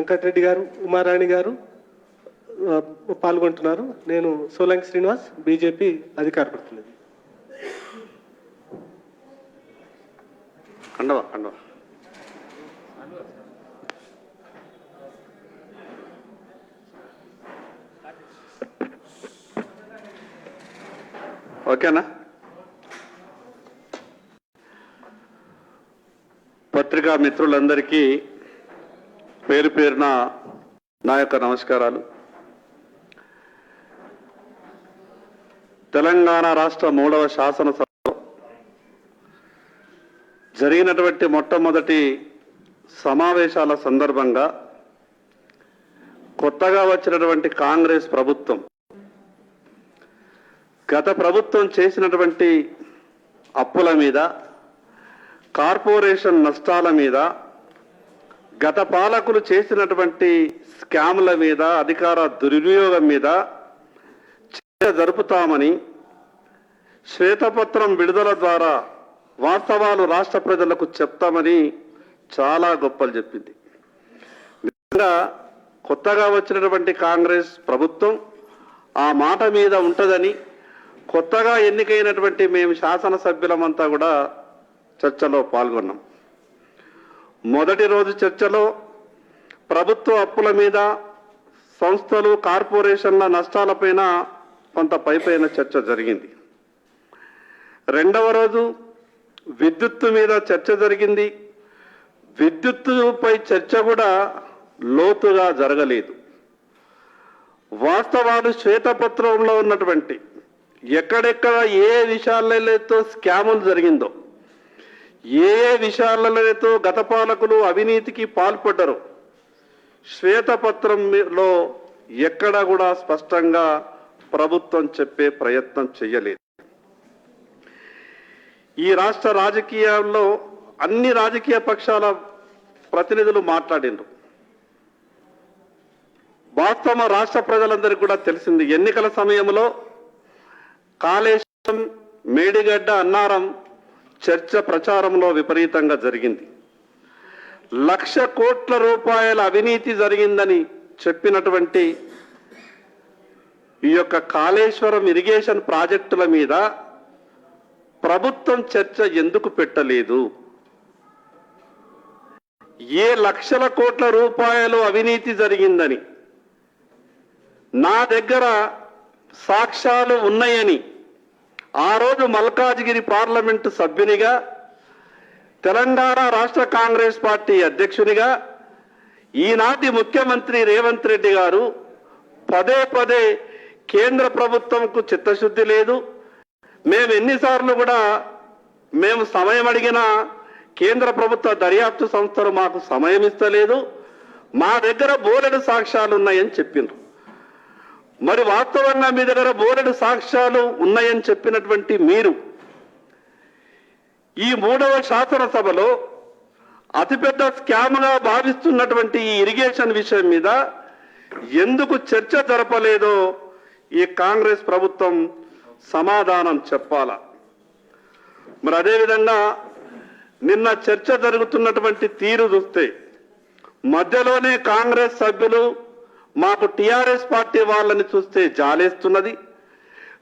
వెంకటరెడ్డి గారు ఉమారాణి గారు పాల్గొంటున్నారు. నేను సోలంకి శ్రీనివాస్ బీజేపీ అధికార ప్రతినిధి. కండవా కండవా. ఓకేనా? పత్రికా మిత్రులందరికీ పేరు పేరున నా యొక్క నమస్కారాలు. తెలంగాణ రాష్ట్ర మూడవ శాసనసభలో జరిగినటువంటి మొట్టమొదటి సమావేశాల సందర్భంగా కొత్తగా వచ్చినటువంటి కాంగ్రెస్ ప్రభుత్వం గత ప్రభుత్వం చేసినటువంటి అప్పుల మీద కార్పొరేషన్ నష్టాల మీద గత పాలకులు చేసినటువంటి స్కాముల మీద అధికార దుర్వినియోగం మీద చర్చ జరుపుతామని శ్వేతపత్రం విడుదల ద్వారా వాస్తవాలు రాష్ట్ర ప్రజలకు చెప్తామని చాలా గొప్పలు చెప్పింది. నిజంగా కొత్తగా వచ్చినటువంటి కాంగ్రెస్ ప్రభుత్వం ఆ మాట మీద ఉంటుందని కొత్తగా ఎన్నికైనటువంటి మేము శాసనసభ్యులమంతా కూడా చర్చలో పాల్గొన్నాం. మొదటి రోజు చర్చలో ప్రభుత్వ అప్పుల మీద సంస్థలు కార్పొరేషన్ల నష్టాలపైన కొంత పైపైన చర్చ జరిగింది. రెండవ రోజు విద్యుత్తు మీద చర్చ జరిగింది. విద్యుత్తుపై చర్చ కూడా లోతుగా జరగలేదు. వాస్తవాలు శ్వేతపత్రంలో ఉన్నటువంటి ఎక్కడెక్కడ ఏ విషయాలతో స్కాములు జరిగిందో ఏ ఏ విషయాలతో గత పాలకులు అవినీతికి పాల్పడ్డరు శ్వేతపత్రంలో ఎక్కడ కూడా స్పష్టంగా ప్రభుత్వం చెప్పే ప్రయత్నం చేయలేదు ఈ రాష్ట్ర రాజకీయాల్లో అన్ని రాజకీయ పక్షాల ప్రతినిధులు మాట్లాడిండ్రు వాస్తవ రాష్ట్ర ప్రజలందరికీ కూడా తెలిసింది. ఎన్నికల సమయంలో కాళేశ్వరం మేడిగడ్డ అన్నారం చర్చ ప్రచారంలో విపరీతంగా జరిగింది. లక్ష కోట్ల రూపాయల అవినీతి జరిగిందని చెప్పినటువంటి ఈ యొక్క కాళేశ్వరం ఇరిగేషన్ ప్రాజెక్టుల మీద ప్రభుత్వం చర్చ ఎందుకు పెట్టలేదు? ఏ లక్షల కోట్ల రూపాయలు అవినీతి జరిగిందని నా దగ్గర సాక్ష్యాలు ఉన్నాయని ఆ రోజు మల్కాజ్గిరి పార్లమెంటు సభ్యునిగా తెలంగాణ రాష్ట్ర కాంగ్రెస్ పార్టీ అధ్యక్షునిగా ఈనాటి ముఖ్యమంత్రి రేవంత్ రెడ్డి గారు పదే పదే కేంద్ర ప్రభుత్వంకు చిత్తశుద్ధి లేదు. మేము ఎన్నిసార్లు కూడా మేము సమయం అడిగినా కేంద్ర ప్రభుత్వ దర్యాప్తు సంస్థలు మాకు సమయం ఇస్తలేదు. మా దగ్గర బోలెడు సాక్ష్యాలు ఉన్నాయని చెప్పిండ్రు మరి వాస్తవంగా మీ దగ్గర బోలెడు సాక్ష్యాలు ఉన్నాయని చెప్పినటువంటి మీరు. ఈ మూడవ శాసనసభలో అతిపెద్ద స్కామ్గా భావిస్తున్నటువంటి ఈ ఇరిగేషన్ విషయం మీద ఎందుకు చర్చ జరపలేదో ఈ కాంగ్రెస్ ప్రభుత్వం సమాధానం చెప్పాల? మరి అదేవిధంగా నిన్న చర్చ జరుగుతున్నటువంటి తీరు చూస్తే మధ్యలోనే కాంగ్రెస్ సభ్యులు మాకు టిఆర్ఎస్ పార్టీ వాళ్ళని చూస్తే జాలేస్తున్నది.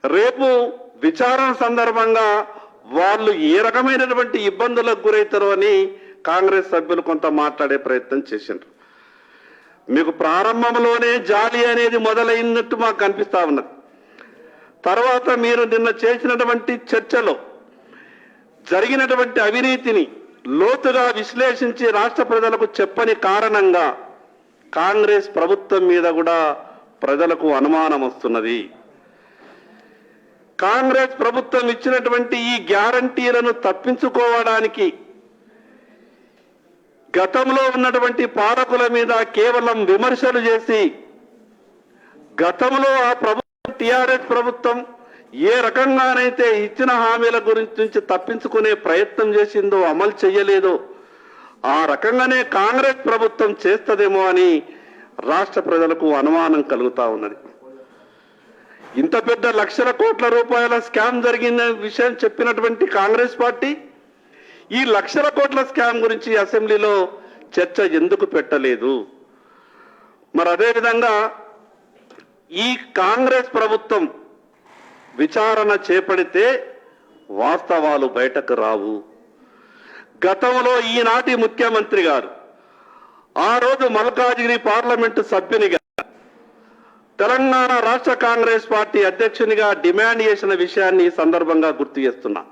రేపు విచారణ సందర్భంగా వాళ్ళు ఏ రకమైనటువంటి ఇబ్బందులకు గురవుతారో అని కాంగ్రెస్ సభ్యులు కొంత మాట్లాడే ప్రయత్నం చేసిండ్రు. మీకు ప్రారంభంలోనే జాలి అనేది మొదలైనట్టు మాకు కనిపిస్తా ఉన్నది. తర్వాత మీరు నిన్న చేసినటువంటి చర్చలో జరిగినటువంటి అవినీతిని లోతుగా విశ్లేషించి రాష్ట్ర ప్రజలకు చెప్పని కారణంగా కాంగ్రెస్ ప్రభుత్వం మీద కూడా ప్రజలకు అనుమానం వస్తున్నది. కాంగ్రెస్ ప్రభుత్వం ఇచ్చినటువంటి ఈ గ్యారంటీలను తప్పించుకోవడానికి గతంలో ఉన్నటువంటి పాలకుల మీద కేవలం విమర్శలు చేసి గతంలో ఆ ప్రభుత్వం టిఆర్ఎస్ ప్రభుత్వం ఏ రకంగానైతే ఇచ్చిన హామీల గురించి నుంచి తప్పించుకునే ప్రయత్నం చేసిందో అమలు చేయలేదో ఆ రకంగానే కాంగ్రెస్ ప్రభుత్వం చేస్తుందేమో అని రాష్ట్ర ప్రజలకు అనుమానం కలుగుతా ఉన్నది. ఇంత పెద్ద లక్షల కోట్ల రూపాయల స్కామ్ జరిగిన విషయం చెప్పినటువంటి కాంగ్రెస్ పార్టీ ఈ లక్షల కోట్ల స్కామ్ గురించి అసెంబ్లీలో చర్చ ఎందుకు పెట్టలేదు? మరి అదేవిధంగా ఈ కాంగ్రెస్ ప్రభుత్వం విచారణ చేపడితే వాస్తవాలు బయటకు రావు. గతంలో ఈనాటి ముఖ్యమంత్రి గారు ఆ రోజు మల్కాజిగిరి పార్లమెంటు సభ్యునిగా తెలంగాణ రాష్ట్ర కాంగ్రెస్ పార్టీ అధ్యక్షునిగా డిమాండ్ చేసిన విషయాన్ని ఈ సందర్భంగా గుర్తు చేస్తున్నా.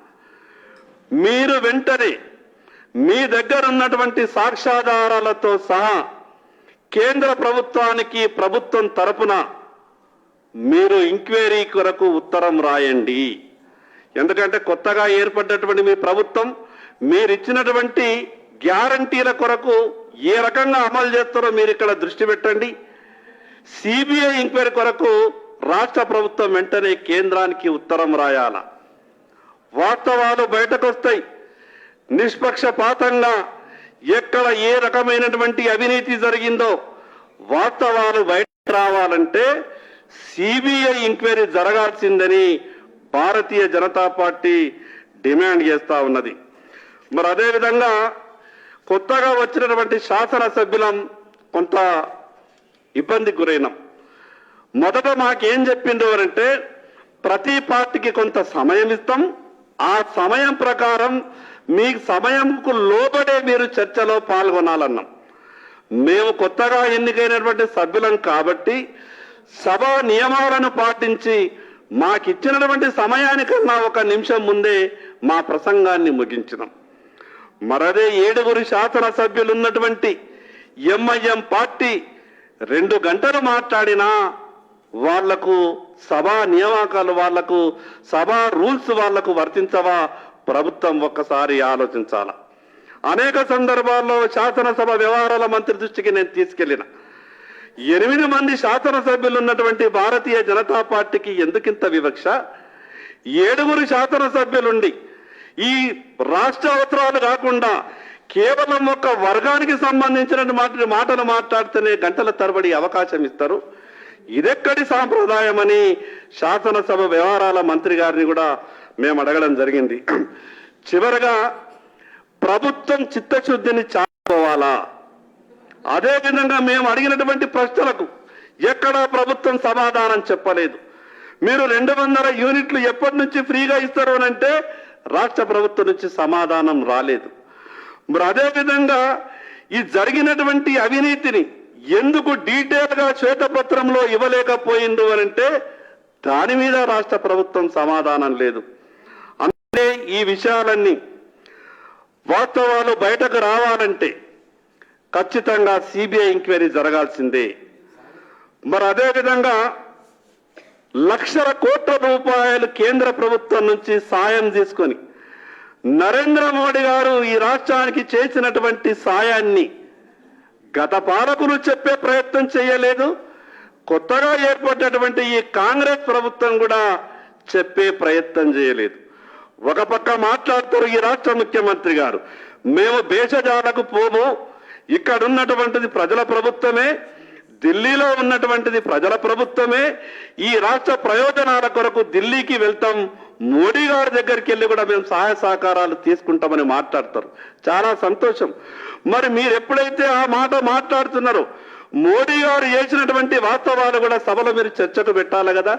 మీరు వెంటనే మీ దగ్గర ఉన్నటువంటి సాక్ష్యాధారాలతో సహా కేంద్ర ప్రభుత్వానికి ప్రభుత్వం తరపున మీరు ఎంక్వైరీ కొరకు ఉత్తరం రాయండి. ఎందుకంటే కొత్తగా ఏర్పడ్డటువంటి మీ ప్రభుత్వం మీరిచ్చినటువంటి గ్యారంటీల కొరకు ఏ రకంగా అమలు చేస్తారో మీరు ఇక్కడ దృష్టి పెట్టండి. సిబిఐ ఎంక్వైరీ కొరకు రాష్ట్ర ప్రభుత్వం వెంటనే కేంద్రానికి ఉత్తరం రాయాల. వాస్తవాలు బయటకు వస్తాయి నిష్పక్షపాతంగా ఎక్కడ ఏ రకమైనటువంటి అవినీతి జరిగిందో వాస్తవాలు బయట రావాలంటే సిబిఐ ఎంక్వైరీ జరగాల్సిందని భారతీయ జనతా పార్టీ డిమాండ్ చేస్తా ఉన్నది. మరి అదేవిధంగా కొత్తగా వచ్చినటువంటి శాసనసభ్యులం కొంత ఇబ్బందికి గురైనాం. మొదట మాకేం చెప్పిండ్రు అంటే ప్రతి పార్టీకి కొంత సమయం ఇస్తాం. ఆ సమయం ప్రకారం మీ సమయంకు లోబడే మీరు చర్చలో పాల్గొనాలన్నాం. మేము కొత్తగా ఎన్నికైనటువంటి సభ్యులం కాబట్టి సభ నియమాలను పాటించి మాకిచ్చినటువంటి సమయానికన్నా ఒక నిమిషం ముందే మా ప్రసంగాన్ని ముగించినాం. మరదే ఏడుగురు శాసనసభ్యులు ఉన్నటువంటి ఎంఐఎం పార్టీ రెండు గంటలు మాట్లాడినా వాళ్ళకు సభా నియామకాలు వాళ్ళకు సభా రూల్స్ వాళ్ళకు వర్తించవా? ప్రభుత్వం ఒక్కసారి ఆలోచించాల. అనేక సందర్భాల్లో శాసనసభ వ్యవహారాల మంత్రి దృష్టికి నేను తీసుకెళ్ళిన ఎనిమిది మంది శాసనసభ్యులు ఉన్నటువంటి భారతీయ జనతా పార్టీకి ఎందుకింత వివక్ష? ఏడుగురు శాసనసభ్యులుండి ఈ రాష్ట్ర అవసరాలు కాకుండా కేవలం ఒక వర్గానికి సంబంధించిన మాట మాటలు మాట్లాడితేనే గంటల తరబడి అవకాశం ఇస్తారు. ఇదెక్కడి సాంప్రదాయమని శాసనసభ వ్యవహారాల మంత్రి గారిని కూడా మేము అడగడం జరిగింది. చివరగా ప్రభుత్వం చిత్తశుద్ధిని చాటుకోవాలా? అదేవిధంగా మేము అడిగినటువంటి ప్రశ్నలకు ఎక్కడా ప్రభుత్వం సమాధానం చెప్పలేదు. మీరు రెండు వందల యూనిట్లు ఎప్పటి నుంచి ఫ్రీగా ఇస్తారు అని అంటే రాష్ట్ర ప్రభుత్వం నుంచి సమాధానం రాలేదు. మరి అదేవిధంగా ఈ జరిగినటువంటి అవినీతిని ఎందుకు డీటెయిల్గా శ్వేతపత్రంలో ఇవ్వలేకపోయిండు అని అంటే దాని మీద రాష్ట్ర ప్రభుత్వం సమాధానం లేదు. అంటే ఈ విషయాలన్నీ వాస్తవాలు బయటకు రావాలంటే ఖచ్చితంగా సిబిఐ ఎంక్వైరీ జరగాల్సిందే. మరి అదేవిధంగా లక్షల కోట్ల రూపాయలు కేంద్ర ప్రభుత్వం నుంచి సాయం తీసుకొని నరేంద్ర మోడీ గారు ఈ రాష్ట్రానికి చేసినటువంటి సాయాన్ని గత పాలకులు చెప్పే ప్రయత్నం చేయలేదు. కొత్తగా ఏర్పడ్డటువంటి ఈ కాంగ్రెస్ ప్రభుత్వం కూడా చెప్పే ప్రయత్నం చేయలేదు. ఒక పక్క మాట్లాడుతారు ఈ రాష్ట్ర ముఖ్యమంత్రి గారు. మేము దేశజాలకు పోము. ఇక్కడ ఉన్నటువంటిది ప్రజల ప్రభుత్వమే. ఢిల్లీలో ఉన్నటువంటిది ప్రజల ప్రభుత్వమే. ఈ రాష్ట్ర ప్రయోజనాల కొరకు ఢిల్లీకి వెళ్తాం. మోడీ గారి దగ్గరికి వెళ్ళి కూడా మేము సహాయ సహకారాలు తీసుకుంటామని మాట్లాడతారు. చాలా సంతోషం. మరి మీరు ఎప్పుడైతే ఆ మాట మాట్లాడుతున్నారో మోడీ గారు చేసినటువంటి వాస్తవాలు కూడా సభలో మీరు చర్చకు పెట్టాలి కదా.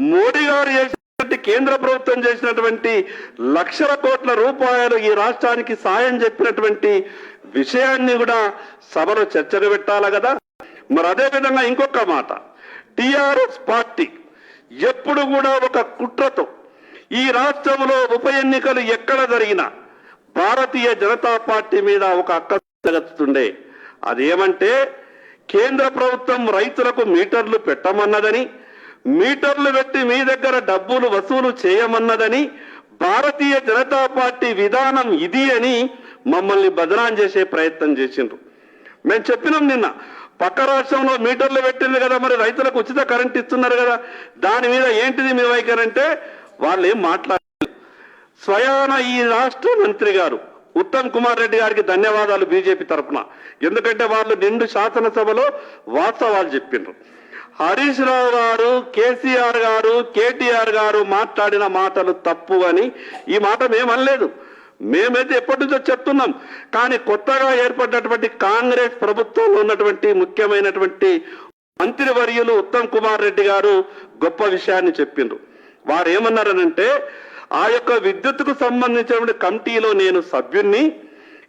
మోడీ గారు చేసినటువంటి కేంద్ర ప్రభుత్వం చేసినటువంటి లక్షల కోట్ల రూపాయలు ఈ రాష్ట్రానికి సాయం చెప్పినటువంటి విషయాన్ని కూడా సభలో చర్చకు పెట్టాలి కదా. మరి అదే విధంగా ఇంకొక మాట. టిఆర్ఎస్ పార్టీ ఎప్పుడు కూడా ఒక కుట్రతో ఈ రాష్ట్రంలో ఉప ఎన్నికలు ఎక్కడ జరిగినా భారతీయ జనతా పార్టీ మీద ఒక అక్క జరుగుతుండే అదేమంటే కేంద్ర ప్రభుత్వం రైతులకు మీటర్లు పెట్టమన్నదని మీటర్లు పెట్టి మీ దగ్గర డబ్బులు వసూలు చేయమన్నదని భారతీయ జనతా పార్టీ విధానం ఇది అని మమ్మల్ని బదనాం చేసే ప్రయత్నం చేసిండ్రు. మేము చెప్పినాం నిన్న పక్క రాష్ట్రంలో మీటర్లు పెట్టింది కదా మరి రైతులకు ఉచిత కరెంట్ ఇస్తున్నారు కదా దాని మీద ఏంటిది మీ వైఖరి అంటే వాళ్ళు ఏం మాట్లాడలేదు. స్వయాన ఈ రాష్ట్ర మంత్రి గారు ఉత్తమ్ కుమార్ రెడ్డి గారికి ధన్యవాదాలు బీజేపీ తరఫున. ఎందుకంటే వాళ్ళు నిండు శాసనసభలో వాస్తవాలు చెప్పిండ్రు హరీష్ రావు గారు కేసీఆర్ గారు కేటీఆర్ గారు మాట్లాడిన మాటలు తప్పు అని ఈ మాట మేమనలేదు. అనలేదు మేమైతే ఎప్పటి నుంచో చెప్తున్నాం. కానీ కొత్తగా ఏర్పడినటువంటి కాంగ్రెస్ ప్రభుత్వంలో ఉన్నటువంటి ముఖ్యమైనటువంటి మంత్రివర్యులు ఉత్తమ్ కుమార్ రెడ్డి గారు గొప్ప విషయాన్ని చెప్పిండ్రు. వారు ఏమన్నారనంటే ఆ యొక్క విద్యుత్కు సంబంధించినటువంటి కమిటీలో నేను సభ్యుణ్ణి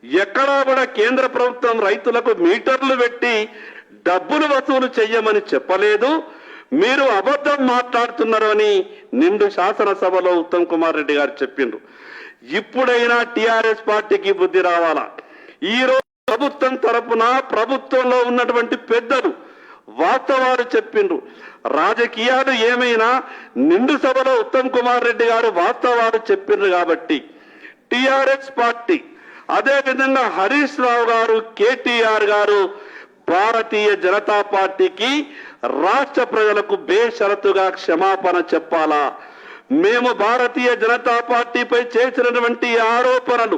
ఎక్కడా కూడా కేంద్ర ప్రభుత్వం రైతులకు మీటర్లు పెట్టి డబ్బులు వసూలు చెయ్యమని చెప్పలేదు. మీరు అబద్ధం మాట్లాడుతున్నారు అని నిండు శాసనసభలో ఉత్తమ్ కుమార్ రెడ్డి గారు చెప్పిండ్రు. ఇప్పుడైనా టిఆర్ఎస్ పార్టీకి బుద్ధి రావాలా? ఈ రోజు ప్రభుత్వం తరపున ప్రభుత్వంలో ఉన్నటువంటి పెద్దలు వాస్తవాలు చెప్పిండ్రు. రాజకీయాలు ఏమైనా నిండు సభలో ఉత్తమ్ కుమార్ రెడ్డి గారు వాస్తవాలు చెప్పిండ్రు కాబట్టి టిఆర్ఎస్ పార్టీ అదే విధంగా హరీష్ రావు గారు కేటీఆర్ గారు భారతీయ జనతా పార్టీకి రాష్ట్ర ప్రజలకు బేషరతుగా క్షమాపణ చెప్పాలా? మేము భారతీయ జనతా పార్టీపై చేసినటువంటి ఆరోపణలు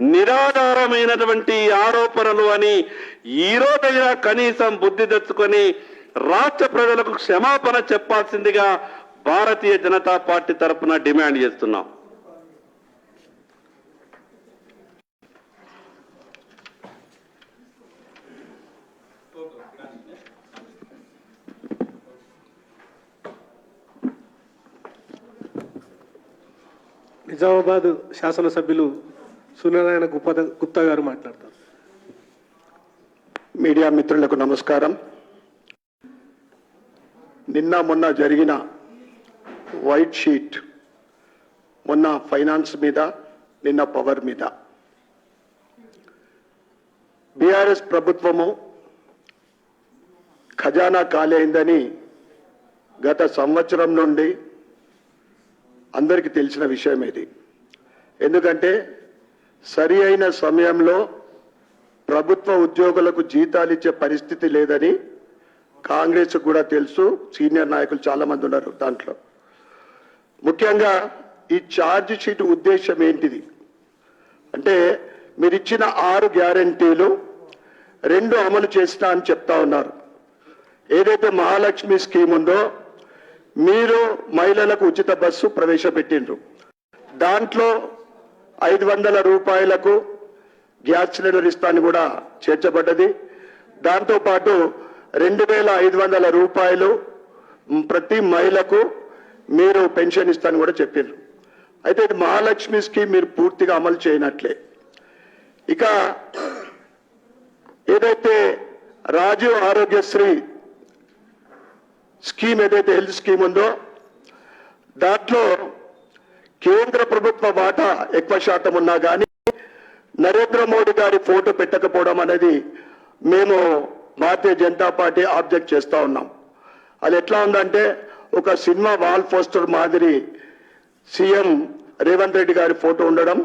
నిరాధారమైనటువంటి ఆరోపణలు అని ఈరోజైనా కనీసం బుద్ధి తెచ్చుకొని రాష్ట్ర ప్రజలకు క్షమాపణ చెప్పాల్సిందిగా భారతీయ జనతా పార్టీ తరఫున డిమాండ్ చేస్తున్నాం. నిజామాబాద్ శాసనసభ్యులు సూర్యనారాయణ గుప్త గుప్తా గారు మాట్లాడతారు. మీడియా మిత్రులకు నమస్కారం. నిన్న మొన్న జరిగిన వైట్ షీట్ మొన్న ఫైనాన్స్ మీద నిన్న పవర్ మీద. బీఆర్ఎస్ ప్రభుత్వము ఖజానా ఖాళీ అయిందని గత సంవత్సరం నుండి అందరికీ తెలిసిన విషయం ఇది. ఎందుకంటే సరి అయిన సమయంలో ప్రభుత్వ ఉద్యోగులకు జీతాలు ఇచ్చే పరిస్థితి లేదని కాంగ్రెస్ కూడా తెలుసు. సీనియర్ నాయకులు చాలా మంది ఉన్నారు దాంట్లో. ముఖ్యంగా ఈ ఛార్జ్ షీట్ ఉద్దేశం ఏంటిది? అంటే మీరు ఇచ్చిన ఆరు గ్యారంటీలు రెండు అమలు చేసినా అని చెప్తా ఉన్నారు. ఏదైతే మహాలక్ష్మి స్కీమ్ ఉందో మీరు మహిళలకు ఉచిత బస్సు ప్రవేశపెట్టిండ్రు. దాంట్లో ఐదు వందల రూపాయలకు గ్యాస్ సిలిండర్ ఇస్తాను కూడా చేర్చబడ్డది. దాంతో పాటు రెండు వేల ఐదు వందల రూపాయలు ప్రతి మహిళకు మీరు పెన్షన్ ఇస్తాను కూడా చెప్పిండ్రు. అయితే ఇది మహాలక్ష్మి స్కీమ్ మీరు పూర్తిగా అమలు చేయనట్లే. ఇక ఏదైతే రాజీవ్ ఆరోగ్యశ్రీ స్కీమ్ ఏదైతే హెల్త్ స్కీమ్ ఉందో దాంట్లో కేంద్ర ప్రభుత్వ వాటా ఎక్కువ శాతం ఉన్నా కానీ నరేంద్ర మోడీ గారి ఫోటో పెట్టకపోవడం అనేది మేము భారతీయ జనతా పార్టీ ఆబ్జెక్ట్ చేస్తూ ఉన్నాం. అది ఎట్లా ఉందంటే ఒక సినిమా వాల్ పోస్టర్ మాదిరి సీఎం రేవంత్ రెడ్డి గారి ఫోటో ఉండడం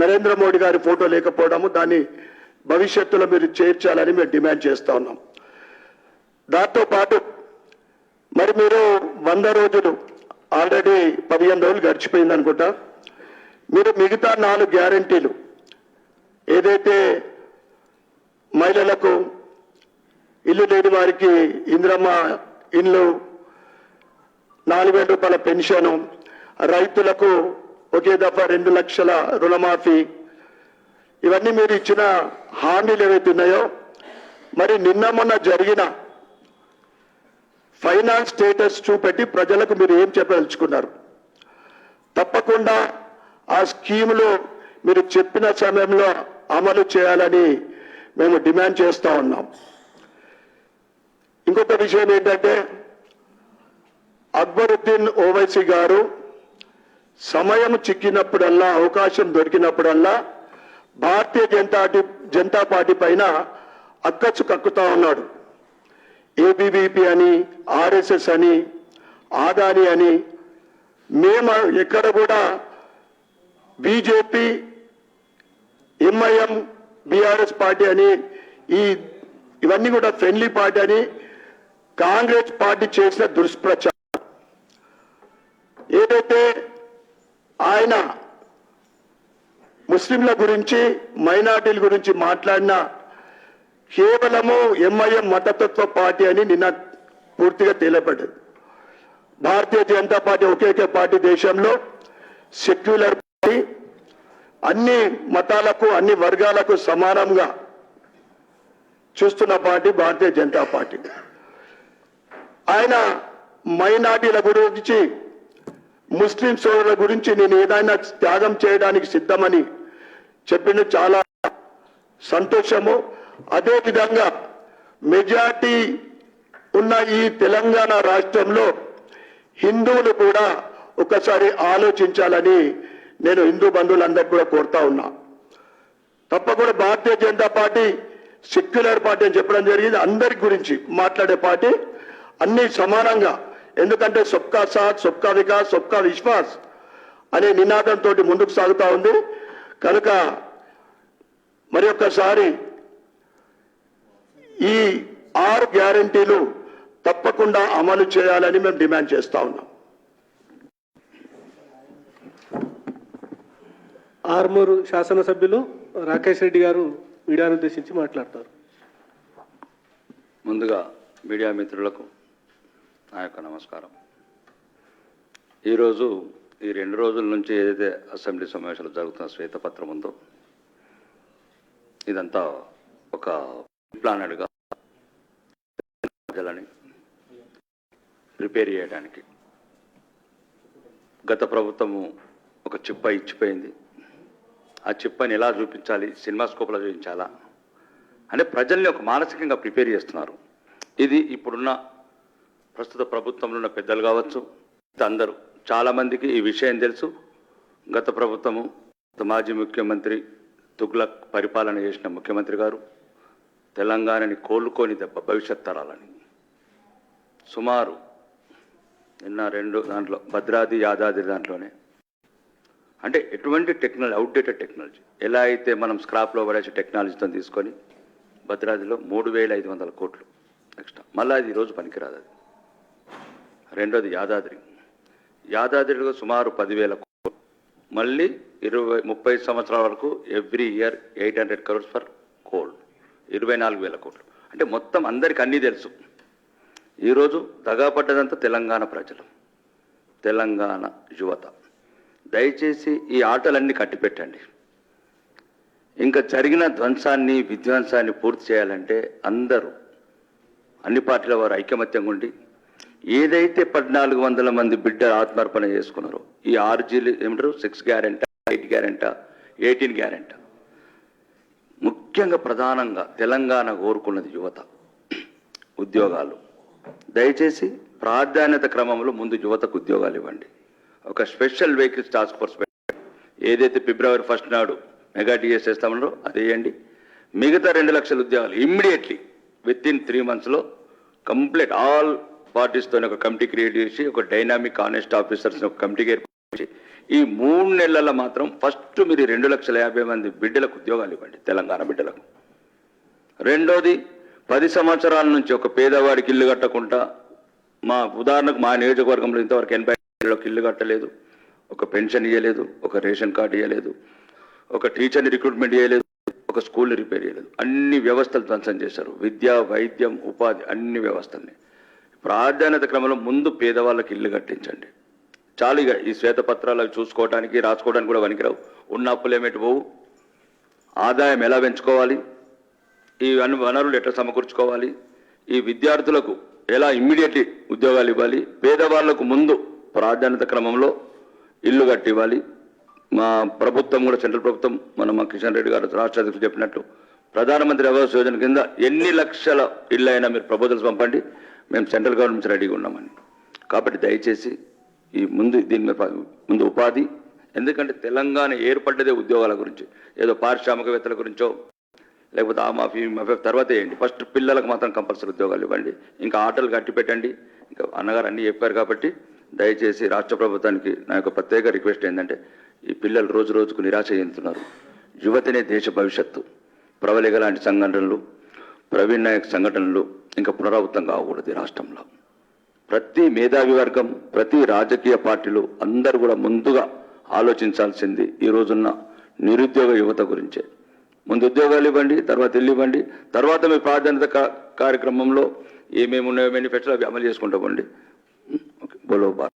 నరేంద్ర మోడీ గారి ఫోటో లేకపోవడము దాన్ని భవిష్యత్తులో మీరు చేర్చాలని మేము డిమాండ్ చేస్తూ ఉన్నాం. దాంతో పాటు వంద రోజులు ఆల్రెడీ పదిహేను రోజులు గడిచిపోయింది అనుకుంటా. మీరు మిగతా నాలుగు గ్యారంటీలు ఏదైతే మహిళలకు ఇల్లు లేని వారికి ఇంద్రమ్మ ఇల్లు నాలుగు వేల రూపాయల పెన్షను రైతులకు ఒకే దఫా రెండు లక్షల రుణమాఫీ ఇవన్నీ మీరు ఇచ్చిన హామీలు ఏవైతే ఉన్నాయో మరి నిన్న మొన్న జరిగిన ఫైనాన్స్ స్టేటస్ చూపెట్టి ప్రజలకు మీరు ఏం చెప్పదలుచుకున్నారు? తప్పకుండా ఆ స్కీములు మీరు చెప్పిన సమయంలో అమలు చేయాలని మేము డిమాండ్ చేస్తూ ఉన్నాం. ఇంకొక విషయం ఏంటంటే అక్బరుద్దీన్ ఓవైసీ గారు సమయం చిక్కినప్పుడల్లా అవకాశం దొరికినప్పుడల్లా భారతీయ జనతా జనతా పార్టీ పైన అక్కచ్చు కక్కుతా ఉన్నాడు. ఏబీవీపీ అని ఆర్ఎస్ఎస్ అని ఆదాని అని మేము ఎక్కడ కూడా బీజేపీ ఎంఐఎం బీఆర్ఎస్ పార్టీ అని ఈ ఇవన్నీ కూడా ఫ్రెండ్లీ పార్టీ అని కాంగ్రెస్ పార్టీ చేసిన దుష్ప్రచారం. ఏదైతే ఆయన ముస్లింల గురించి మైనార్టీల గురించి మాట్లాడినా కేవలము ఎంఐఎం మతతత్వ పార్టీ అని నిన్న పూర్తిగా తేలపడ్డది భారతీయ జనతా పార్టీ ఒకే పార్టీ దేశంలో సెక్యులర్ పార్టీ అన్ని మతాలకు అన్ని వర్గాలకు సమానంగా చూస్తున్న పార్టీ భారతీయ జనతా పార్టీ. ఆయన మైనార్టీల గురించి ముస్లిం సోదరుల గురించి నేను ఏదైనా త్యాగం చేయడానికి సిద్ధమని చెప్పిండు చాలా సంతోషము. అదేవిధంగా మెజార్టీ ఉన్న ఈ తెలంగాణ రాష్ట్రంలో హిందువులు కూడా ఒకసారి ఆలోచించాలని నేను హిందూ బంధువులందరికీ కూడా కోరుతా ఉన్నా. తప్పకుండా Bharatiya Janata party secular party అని చెప్పడం జరిగింది. అందరి గురించి మాట్లాడే పార్టీ అన్ని సమానంగా. ఎందుకంటే సొక్కా సాత్ సొక్కా వికాస్ సొక్కా విశ్వాస్ అనే నినాదంతో ముందుకు సాగుతూ ఉంది. కనుక మరి ఒక్కసారి ఈ ఆరు గ్యారంటీలు తప్పకుండా అమలు చేయాలని మేము డిమాండ్ చేస్తా ఉన్నాం. ఆర్మూరు శాసనసభ్యులు రాకేష్ రెడ్డి గారు మీడియాను ఉద్దేశించి మాట్లాడతారు. ముందుగా మీడియా మిత్రులకు నా యొక్క నమస్కారం. ఈరోజు ఈ రెండు రోజుల నుంచి ఏదైతే అసెంబ్లీ సమావేశాలు జరుగుతున్న శ్వేతపత్రం ఉందో ఇదంతా ఒక ప్లానెడ్గా ప్రజలని రిపేర్ చేయడానికి. గత ప్రభుత్వము ఒక చిప్ప ఇచ్చిపోయింది. ఆ చిప్పని ఎలా చూపించాలి? సినిమా స్కోప్లో చూపించాలా? అంటే ప్రజల్ని ఒక మానసికంగా ప్రిపేర్ చేస్తున్నారు. ఇది ఇప్పుడున్న ప్రస్తుత ప్రభుత్వంలో ఉన్న పెద్దలు కావచ్చు అందరూ. చాలామందికి ఈ విషయం తెలుసు. గత ప్రభుత్వము మాజీ ముఖ్యమంత్రి తుగ్లక్ పరిపాలన చేసిన ముఖ్యమంత్రి గారు తెలంగాణని కోలుకొని దెబ్బ భవిష్యత్ తరాలని. సుమారు నిన్న రెండు దాంట్లో భద్రాది యాదాద్రి దాంట్లోనే. అంటే ఎటువంటి టెక్నాలజీ అవుట్డేటెడ్ టెక్నాలజీ. ఎలా అయితే మనం స్క్రాప్లో పడేసి టెక్నాలజీతో తీసుకొని భద్రాద్రిలో మూడు వేల ఐదు వందల కోట్లు ఎక్స్ట్రా మళ్ళీ అది ఈరోజు పనికిరాదు అది. రెండోది యాదాద్రి. యాదాద్రిలో సుమారు పదివేల కోట్లు. మళ్ళీ ఇరవై ముప్పై సంవత్సరాల వరకు every year eight hundred crores for cold ఇరవై నాలుగు వేల కోట్లు. అంటే మొత్తం అందరికి అన్నీ తెలుసు. ఈరోజు దగాపడ్డదంతా తెలంగాణ ప్రజలు తెలంగాణ యువత. దయచేసి ఈ ఆటలన్నీ కట్టిపెట్టండి. ఇంకా జరిగిన ధ్వంసాన్ని విధ్వంసాన్ని పూర్తి చేయాలంటే అందరూ అన్ని పార్టీల వారు ఐకమత్యంగా ఉండి ఏదైతే పద్నాలుగు వందల మంది బిడ్డలు ఆత్మార్పణ చేసుకున్నారో ఈ ఆర్జీలు ఏమంటారు? సిక్స్ గ్యారెంటా ఎయిట్ గ్యారెంటా ఎయిటీన్ గ్యారెంటా. ముఖ్యంగా ప్రధానంగా తెలంగాణ కోరుకున్నది యువత ఉద్యోగాలు. దయచేసి ప్రాధాన్యత క్రమంలో ముందు యువతకు ఉద్యోగాలు ఇవ్వండి. ఒక స్పెషల్ వెహికల్స్ టాస్క్ ఫోర్స్ ఏదైతే ఫిబ్రవరి ఫస్ట్ నాడు మెగా డిఎస్ చేస్తామన్నారో అది వేయండి మిగతా రెండు లక్షల ఉద్యోగాలు ఇమ్మీడియట్లీ విత్ ఇన్ త్రీ మంత్స్లో కంప్లీట్ ఆల్ పార్టీస్తో ఒక కమిటీ క్రియేట్ చేసి ఒక డైనామిక్ ఆనెస్ట్ ఆఫీసర్స్ ఒక కమిటీకి ఏర్పడి ఈ మూడు నెలల మాత్రం ఫస్ట్ మీరు రెండు లక్షల యాభై మంది బిడ్డలకు ఉద్యోగాలు ఇవ్వండి తెలంగాణ బిడ్డలకు. రెండోది పది సంవత్సరాల నుంచి ఒక పేదవాడికి ఇల్లు కట్టకుండా మా ఉదాహరణకు మా నియోజకవర్గంలో ఇంతవరకు ఎనభై ఏళ్ళకి ఇల్లు కట్టలేదు ఒక పెన్షన్ ఇవ్వలేదు ఒక రేషన్ కార్డు ఇవ్వలేదు ఒక టీచర్ని రిక్రూట్మెంట్ చేయలేదు ఒక స్కూల్ని రిపేర్ చేయలేదు అన్ని వ్యవస్థలు ధ్వంసం చేశారు. విద్య వైద్యం ఉపాధి అన్ని వ్యవస్థల్ని. ప్రాధాన్యత క్రమంలో ముందు పేదవాళ్ళకి ఇల్లు కట్టించండి. చాలు ఇక ఈ శ్వేతపత్రాలు చూసుకోవడానికి రాసుకోవడానికి కూడా పనికిరావు ఉన్న అప్పులు ఏమిటి పోవు? ఆదాయం ఎలా పెంచుకోవాలి? ఈ అను వనరులు ఎట్లా సమకూర్చుకోవాలి? ఈ విద్యార్థులకు ఎలా ఇమ్మీడియట్లీ ఉద్యోగాలు ఇవ్వాలి? పేదవాళ్ళకు ముందు ప్రాధాన్యత క్రమంలో ఇల్లు కట్టి ఇవ్వాలి మా ప్రభుత్వం కూడా సెంట్రల్ ప్రభుత్వం మన మా కిషన్ రెడ్డి గారు రాష్ట్ర అధ్యక్షులు చెప్పినట్టు ప్రధానమంత్రి ఆవాస్ యోజన కింద ఎన్ని లక్షల ఇళ్ళు అయినా మీరు ప్రపోజల్స్ పంపండి. మేము సెంట్రల్ గవర్నమెంట్ నుంచి రెడీగా ఉన్నామని కాబట్టి దయచేసి ఈ ముందు దీని మీద ముందు ఉపాధి. ఎందుకంటే తెలంగాణ ఏర్పడ్డదే ఉద్యోగాల గురించి ఏదో పారిశ్రామికవేత్తల గురించో లేకపోతే ఆ మాఫీ మాఫీ తర్వాత వేయండి. ఫస్ట్ పిల్లలకు మాత్రం కంపల్సరీ ఉద్యోగాలు ఇవ్వండి. ఇంకా ఆటలు కట్టి పెట్టండి. ఇంకా అన్నగారు అన్నీ చెప్పారు కాబట్టి దయచేసి రాష్ట్ర ప్రభుత్వానికి నా యొక్క ప్రత్యేక రిక్వెస్ట్ ఏంటంటే ఈ పిల్లలు రోజు రోజుకు నిరాశ చెందుతున్నారు. యువతనే దేశ భవిష్యత్తు. ప్రవళిక లాంటి సంఘటనలు ప్రవీణ్ నాయక్ సంఘటనలు ఇంకా పునరావృతం కాకూడదు ఈ రాష్ట్రంలో. ప్రతి మేధావి వర్గం ప్రతి రాజకీయ పార్టీలు అందరూ కూడా ముందుగా ఆలోచించాల్సింది ఈ రోజున్న నిరుద్యోగ యువత గురించే. ముందు ఉద్యోగాలు ఇవ్వండి తర్వాత ఇల్లు ఇవ్వండి. తర్వాత మీ ప్రాధాన్యత కార్యక్రమంలో ఏమేమి ఉన్నాయో మేనిఫెస్టో అవి అమలు చేసుకుంటామండి. ఓకే. బోలో భారత్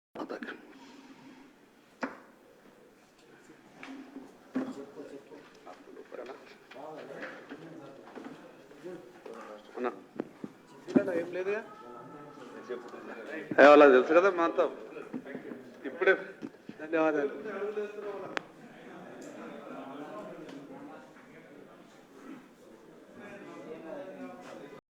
అలా తెలుసు కదా మాతో? ఇప్పుడే. ధన్యవాదాలు.